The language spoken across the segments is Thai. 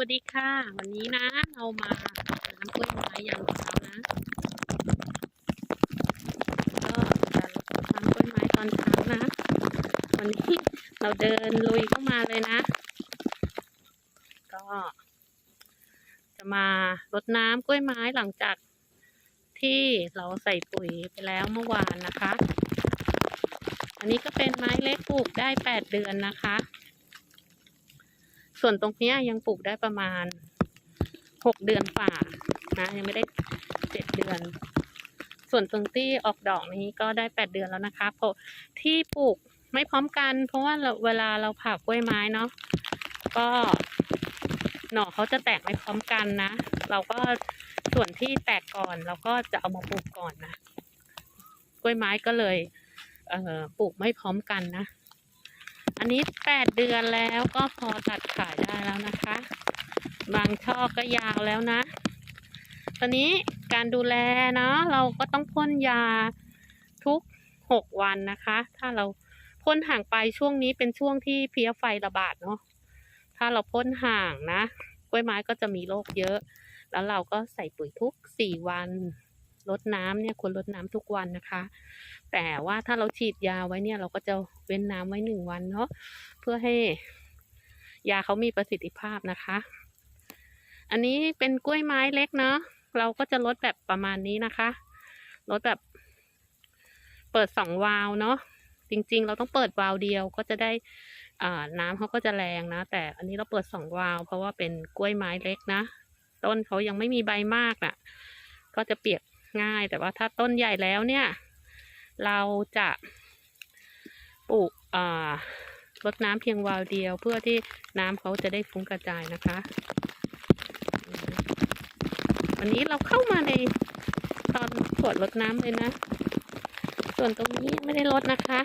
วัสดีค่ะ วันนี้นะ เรามาน้ำกล้วยไม้ยามเช้านะก็จะทำกล้วยไม้ตอนเช้านะ วันนี้เราเดินลุยเข้ามาเลยนะ ก็ จะมารดน้ำกล้วยไม้หลังจากที่เราใส่ปุ๋ยไปแล้วเมื่อวานนะคะ อันนี้ก็เป็นไม้เล็กปลูกได้แปดเดือนนะคะ ส่วนตรงเนี้ยยังปลูกได้ประมาณหกเดือนฝ่านะยังไม่ได้เจ็ดเดือน ส่วนตรงที่ออกดอกนี้ก็ได้แปดเดือนแล้วนะคะเพราะที่ปลูกไม่พร้อมกัน เพราะว่าเราเวลาเราผ่ากล้วยไม้เนาะก็หน่อเขาจะแตกไม่พร้อมกันนะ เราก็ส่วนที่แตกก่อนเราก็จะเอามาปลูกก่อนนะ กล้วยไม้ก็เลยเออปลูกไม่พร้อมกันนะ อันนี้แปดเดือนแล้วก็พอตัดขายได้แล้วนะคะ บางช่อก็ยาวแล้วนะ ตอนนี้การดูแลเนาะเราก็ต้องพ่นยาทุกหกวันนะคะ ถ้าเราพ่นห่างไปช่วงนี้เป็นช่วงที่เพลี้ยไฟระบาดเนาะ ถ้าเราพ่นห่างนะ กล้วยไม้ก็จะมีโรคเยอะ แล้วเราก็ใส่ปุ๋ยทุกสี่วัน รดน้ำเนี่ยควรรดน้ำทุกวันนะคะ แต่ว่าถ้าเราฉีดยาไว้เนี่ยเราก็จะเว้นน้ำไว้หนึ่งวันเนาะเพื่อให้ยาเขามีประสิทธิภาพนะคะ อันนี้เป็นกล้วยไม้เล็กเนาะเราก็จะลดแบบประมาณนี้นะคะลดแบบเปิดสองวาล์วเนาะจริงๆ เราต้องเปิดวาล์วเดียวก็จะได้น้ำเขาก็จะแรงนะ แต่อันนี้เราเปิดสองวาล์วเพราะว่าเป็นกล้วยไม้เล็กนะ ต้นเขายังไม่มีใบมากอะ ก็จะเปียก ง่าย แต่ว่าถ้าต้นใหญ่แล้วเนี่ย เราจะปลูกอ่ารดน้ำเพียงวาล์วเดียว เพื่อที่น้ำเขาจะได้ฟุ้งกระจายนะคะ วันนี้เราเข้ามาในตอนขวดรดน้ำเลยนะ ส่วนตรงนี้ไม่ได้ลดนะคะ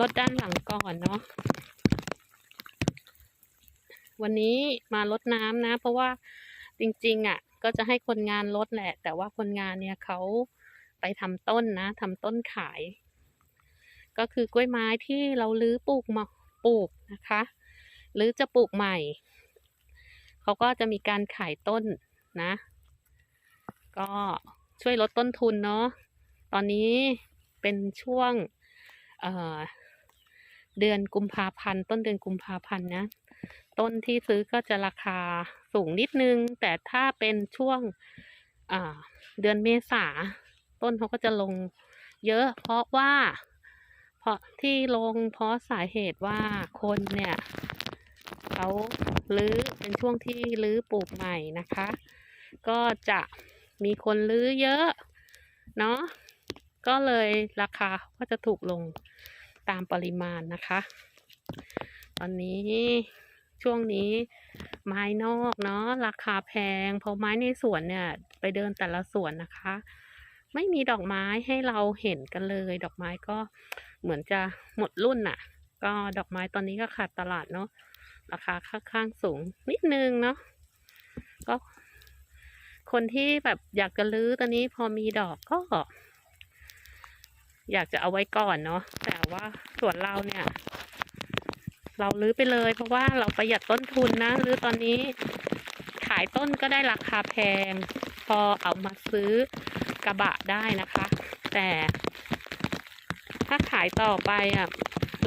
ลดด้านหลังก่อนเนาะวันนี้มาลดน้ำนะ เพราะว่าจริงๆอะ ก็จะให้คนงานลดแหละ แต่ว่าคนงานเนี่ยเขาไปทำต้นนะทำต้นขาย ก็คือกล้วยไม้ที่เราลื้อปลูกมาปลูกนะคะ หรือจะปลูกใหม่ เขาก็จะมีการขายต้นนะ ก็ช่วยลดต้นทุนเนาะ ตอนนี้เป็นช่วงเเดือนกุมภาพันธ์ ต้นเดือนกุมภาพันธ์นะ ต้นที่ซื้อก็จะราคา สูงนิดนึง แต่ถ้าเป็นช่วงเดือนเมษาต้นเขาก็จะลงเยอะ เพราะว่า เพราะที่ลงเพราะสาเหตุว่าคนเนี่ยเขาลื้อเป็นช่วงที่ลื้อปลูกใหม่นะคะ ก็จะมีคนลื้อเยอะเนาะก็เลยราคาก็จะถูกลงตามปริมาณนะคะ ตอนนี้ ช่วงนี้ไม้นอกเนาะราคาแพง เพราะไม้ในสวนเนี่ย ไปเดินแต่ละสวนนะคะ ไม่มีดอกไม้ให้เราเห็นกันเลย ดอกไม้ก็เหมือนจะหมดรุ่นน่ะ ก็ดอกไม้ตอนนี้ก็ขาดตลาดเนาะราคาค่อนข้างสูงนิดนึงเนาะก็ คนที่แบบอยากจะลื้อตอนนี้พอมีดอกก็ อยากจะเอาไว้ก่อนเนาะแต่ว่าสวนเราเนี่ย เราลื้อไปเลย เพราะว่าเราประหยัดต้นทุนนะลื้อตอนนี้ขายต้นก็ได้ราคาแพง พอเอามาซื้อกระบะได้นะคะ แต่ ถ้าขายต่อไปอะ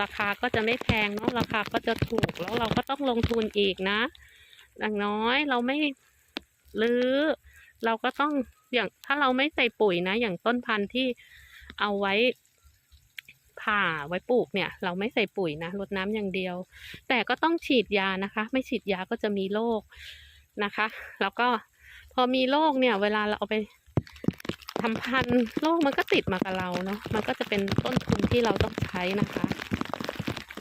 ราคาก็จะไม่แพงเนาะราคาก็จะถูกแล้วเราก็ต้องลงทุนอีกนะอย่างน้อยเราไม่ลื้อเราก็ต้องอย่างถ้าเราไม่ใส่ปุ๋ยนะ อย่างต้นพันธุ์ที่เอาไว้ ผ่าไว้ปลูกเนี่ย เราไม่ใส่ปุ๋ยนะรดน้ำอย่างเดียว แต่ก็ต้องฉีดยานะคะ ไม่ฉีดยาก็จะมีโรคนะคะ แล้วก็พอมีโรคเนี่ย เวลาเราเอาไปทำพันธุ์โรคมันก็ติดมากับเราเนาะมันก็จะเป็นต้นทุนที่เราต้องใช้นะคะ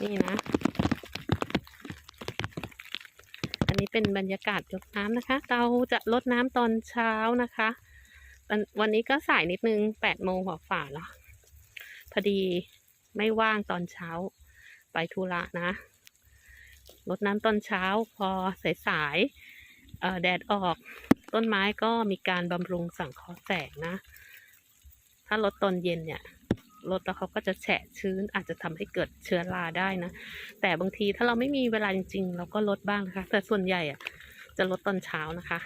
นี่นะ อันนี้เป็นบรรยากาศรดน้ำนะคะ เราจะรดน้ำตอนเช้านะคะวันนี้ก็สายนิดนึงแปดโมงกว่าฝ่าแล้วพอดี ไม่ว่างตอนเช้า ไปธุระนะรดน้ำตอนเช้าพอสายๆแดดออก ต้นไม้ก็มีการบำรุงสังเคราะห์แสงนะ ถ้ารดตอนเย็นเนี่ยรถแล้วเขาก็จะแฉะชื้นอาจจะทำให้เกิดเชื้อราได้นะ แต่บางทีถ้าเราไม่มีเวลาจริงๆ เราก็ลดบ้างนะคะ แต่ส่วนใหญ่อะจะลดตอนเช้านะคะ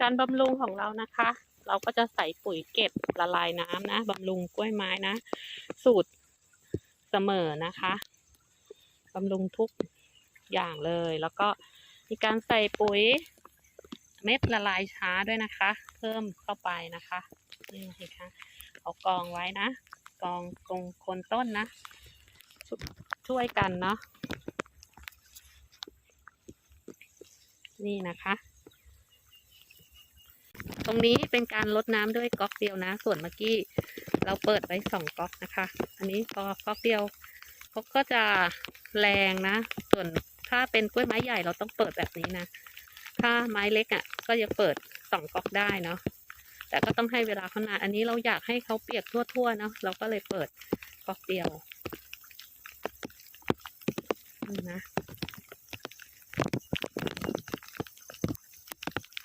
การบำรุงของเรานะคะ เราก็จะใส่ปุ๋ยเก็บละลายน้ำนะบำรุงกล้วยไม้นะ สูตรเสมอนะคะบำรุงทุกอย่างเลย แล้วก็มีการใส่ปุ๋ยเม็ดละลายช้าด้วยนะคะ เพิ่มเข้าไปนะคะนี่เห็นคะเอากองไว้นะ กองตรงโคนต้นนะชช่วยกันเนาะนี่นะคะ ตรงนี้เป็นการลดน้ำด้วยก๊อกเดียวนะ ส่วนเมื่อกี้เราเปิดไว้สองก๊อกนะคะ อันนี้พอก๊อกเดียวเขาก็จะแรงนะ ส่วนถ้าเป็นกล้วยไม้ใหญ่เราต้องเปิดแบบนี้นะ ถ้าไม้เล็กอะ่ะ ก็จะเปิดสองก๊อกได้เนาะแต่ก็ต้องให้เวลาเขานานอันนี้เราอยากให้เขาเปียกทั่วๆเนาะเราก็เลยเปิดก๊อกเดียวนี่นะ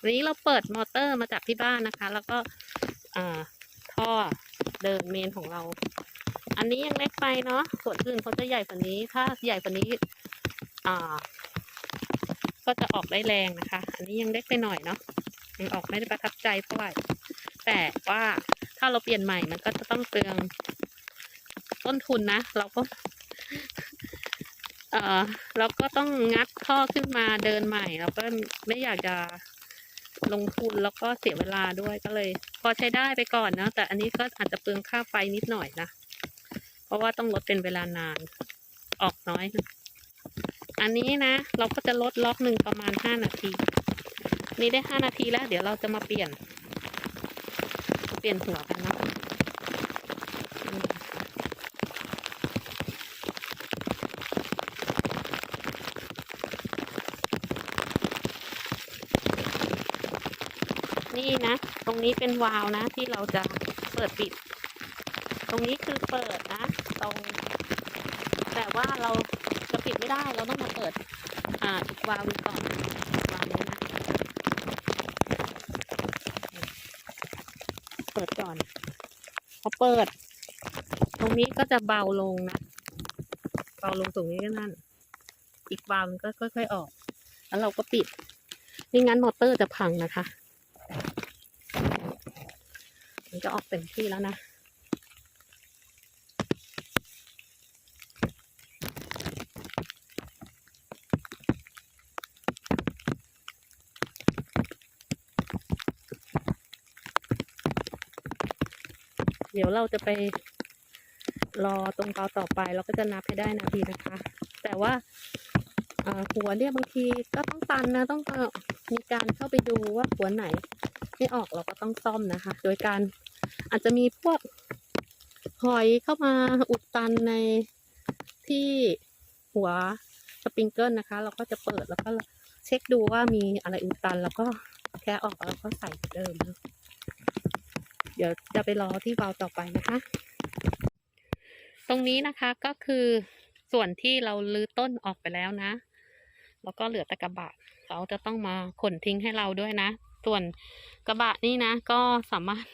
วันนี้เราเปิดมอเตอร์มาจากที่บ้านนะคะ แล้วก็ท่อเดิมเมนของเรา อันนี้ยังเล็กไปเนาะส่วนอื่นเขาจะใหญ่กว่านี้ ถ้าใหญ่กว่านี้ก็จะออกได้แรงนะคะ อันนี้ยังเล็กไปหน่อยเนาะยังออกไม่ได้ประทับใจเท่าไหร่แต่ว่าถ้าเราเปลี่ยนใหม่มันก็จะต้องเปลืองต้นทุนนะ เราก็ เออเราก็ต้องงัดท่อขึ้นมาเดินใหม่ เราก็ไม่อยากจะ ลงทุนแล้วก็เสียเวลาด้วยก็เลย พอใช้ได้ไปก่อนนะแต่อันนี้ก็อาจจะเปลืองค่าไฟนิดหน่อยนะ เพราะว่าต้องลดเป็นเวลานาน ออกน้อยนะอันนี้นะเราก็จะลดล็อกหนึ่งประมาณห้านาที นี่ได้ห้านาทีแล้ว เดี๋ยวเราจะมาเปลี่ยน เปลี่ยนหัวกันนะนี่นะคะ นี่นะ ตรงนี้เป็นวาล์วนะ ที่เราจะเปิดปิด ตรงนี้คือเปิดนะ ตรง แต่ว่าเราจะปิดไม่ได้เราต้องมาเปิด อ่าอีกวาล์วหนึงก่อนวาล์วนี้นะ เปิดก่อนพอเปิด ตรงนี้ก็จะเบาลงนะเบาลงตรงนี้ก็นั่น อีกวาล์วมันก็ค่อย ๆ ออก แล้วเราก็ปิดไม่งั้นมอเตอร์จะพังนะคะ มัน จะออกเต็มที่แล้วนะเดี๋ยวเราจะไปรอตรงเตาต่อไปเราก็จะนับให้ได้นาทีนะคะ แต่ว่าหัวเนี่ยบางทีก็ต้องตันนะต้องมีการเข้าไปดูว่าหัวไหนไม่ออกเราก็ต้องซ่อมนะคะ โดยการ อาจจะมีพวกหอยเข้ามาอุดตันในที่หัวสปริงเกิลนะคะ เราก็จะเปิดแล้วก็เช็คดูว่ามีอะไรอุดตัน แล้วก็แค่ออกแล้วก็ใส่เดิม เดี๋ยวจะไปรอที่วาล์วต่อไปนะคะ ตรงนี้นะคะก็คือส่วนที่เราลื้อต้นออกไปแล้วนะ แล้วก็เหลือแต่กระบะเขาจะต้องมาขนทิ้งให้เราด้วยนะ ส่วนกระบะนี่นะ ก็สามารถ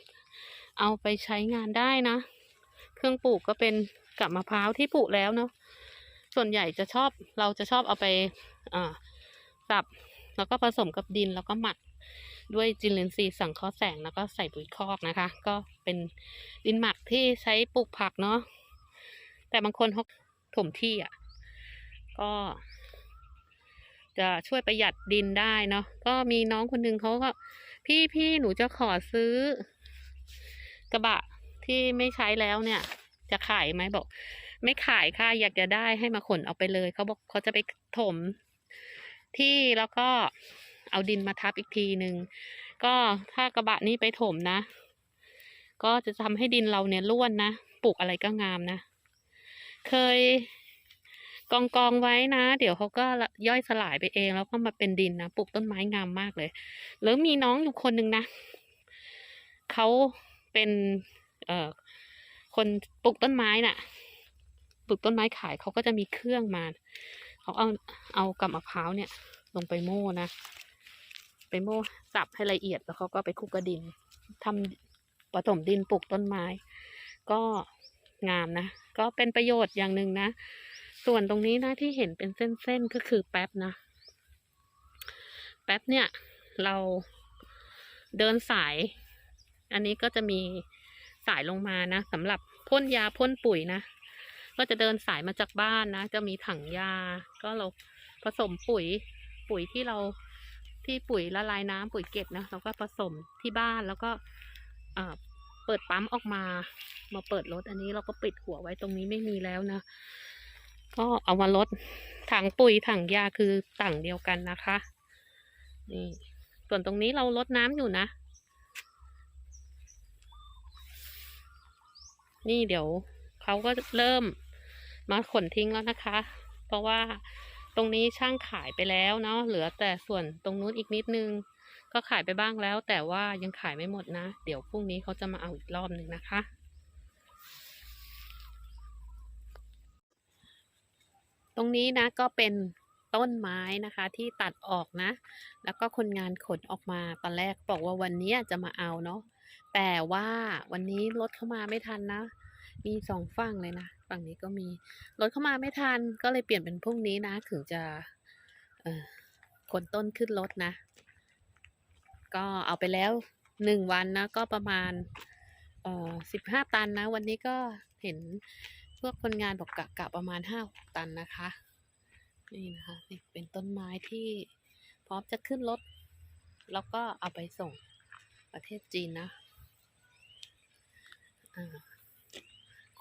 เอาไปใช้งานได้นะ เครื่องปลูกก็เป็นกับมะพร้าวที่ปลูกแล้วเนาะส่วนใหญ่จะชอบเราจะชอบเอาไปสับแล้วก็ผสมกับดินแล้วก็หมักด้วยจินลินทรีสังเคราะห์แสงแล้วก็ใส่ปุ๋ยคอกนะคะ ก็เป็นดินหมักที่ใช้ปลูกผักเนาะแต่บางคนเขาถมที่อะ ก็ จะช่วยประหยัดดินได้เนาะก็มีน้องคนหนึ่งเขาก็ พี่พี่หนูจะขอซื้อ กระบะที่ไม่ใช้แล้วเนี่ย จะขายไหมบอก ไม่ขายค่ะอยากจะได้ให้มาขนเอาไปเลย เขาบอกเขาจะไปถม ที่แล้วก็เอาดินมาทับอีกทีหนึ่งก็ถ้ากระบะนี้ไปถมนะ ก็จะทำให้ดินเราเนี่ยร่วนนะปลูกอะไรก็งามนะ เคยกองกองไว้นะ เดี๋ยวเขาก็ย่อยสลายไปเอง แล้วก็มาเป็นดินนะปลูกต้นไม้งามมากเลยหรือมีน้องอยู่คนหนึ่งนะเขา เป็นเอ่อคนปลูกต้นไม้น่ะปลูกต้นไม้ขายเขาก็จะมีเครื่องมาเขาเอาเอากับมะพร้าวเนี่ย ลงไปโม่นะไปโม่สับให้ละเอียดแล้วเขาก็ไปคลุกกระดินทำผสมดินปลูกต้นไม้ ก็งามนะ ก็เป็นประโยชน์อย่างหนึ่งนะ ส่วนตรงนี้นะที่เห็นเป็นเส้นๆก็คือแป๊บนะ แป๊บเนี่ย เราเดินสาย อันนี้ก็จะมีสายลงมานะสำหรับพ่นยาพ่นปุ๋ยนะ ก็จะเดินสายมาจากบ้านนะ จะมีถังยา ก็เราผสมปุ๋ย ปุ๋ยที่เราที่ปุ๋ยละลายน้ำปุ๋ยเก็บนะเราก็ผสมที่บ้านแล้วก็เอ่อเปิดปั๊มออกมา มาเปิดรถอันนี้เราก็ปิดหัวไว้ตรงนี้ไม่มีแล้วนะ ก็เอามาลดถังปุ๋ยถังยาคือต่างเดียวกันนะคะนี่ส่วนตรงนี้เราลดน้ำอยู่นะ นี่เดี๋ยวเขาก็เริ่มมาขนทิ้งแล้วนะคะ เพราะว่าตรงนี้ช่างขายไปแล้วเนาะเหลือแต่ส่วนตรงนู้นอีกนิดนึง ก็ขายไปบ้างแล้ว แต่ว่ายังขายไม่หมดนะ เดี๋ยวพรุ่งนี้เขาจะมาเอาอีกรอบหนึ่งนะคะ ตรงนี้นะก็เป็นต้นไม้นะคะที่ตัดออกนะ แล้วก็คนงานขนออกมาตอนแรกบอกว่าวันนี้จะมาเอาเนาะ แต่ว่าวันนี้รถเข้ามาไม่ทันนะ มีสองฝั่งเลยนะ ฝั่งนี้ก็มี รถเข้ามาไม่ทัน ก็เลยเปลี่ยนเป็นพรุ่งนี้นะ ถึงจะเอ่อขนต้นขึ้นรถนะ ก็เอาไปแล้วหนึ่งวันนะ ก็ประมาณเอ่อสิบห้าตันนะ วันนี้ก็เห็นพวกคนงานบอกกะกะประมาณห้าตันนะคะ นี่นะคะนี่เป็นต้นไม้ที่พร้อมจะขึ้นรถ แล้วก็เอาไปส่งประเทศจีนนะ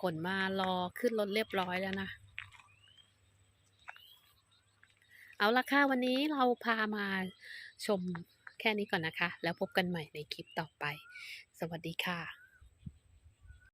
ขนมารอขึ้นรถเรียบร้อยแล้วนะ เอาละค่ะ วันนี้เราพามาชมแค่นี้ก่อนนะคะ แล้วพบกันใหม่ในคลิปต่อไป สวัสดีค่ะ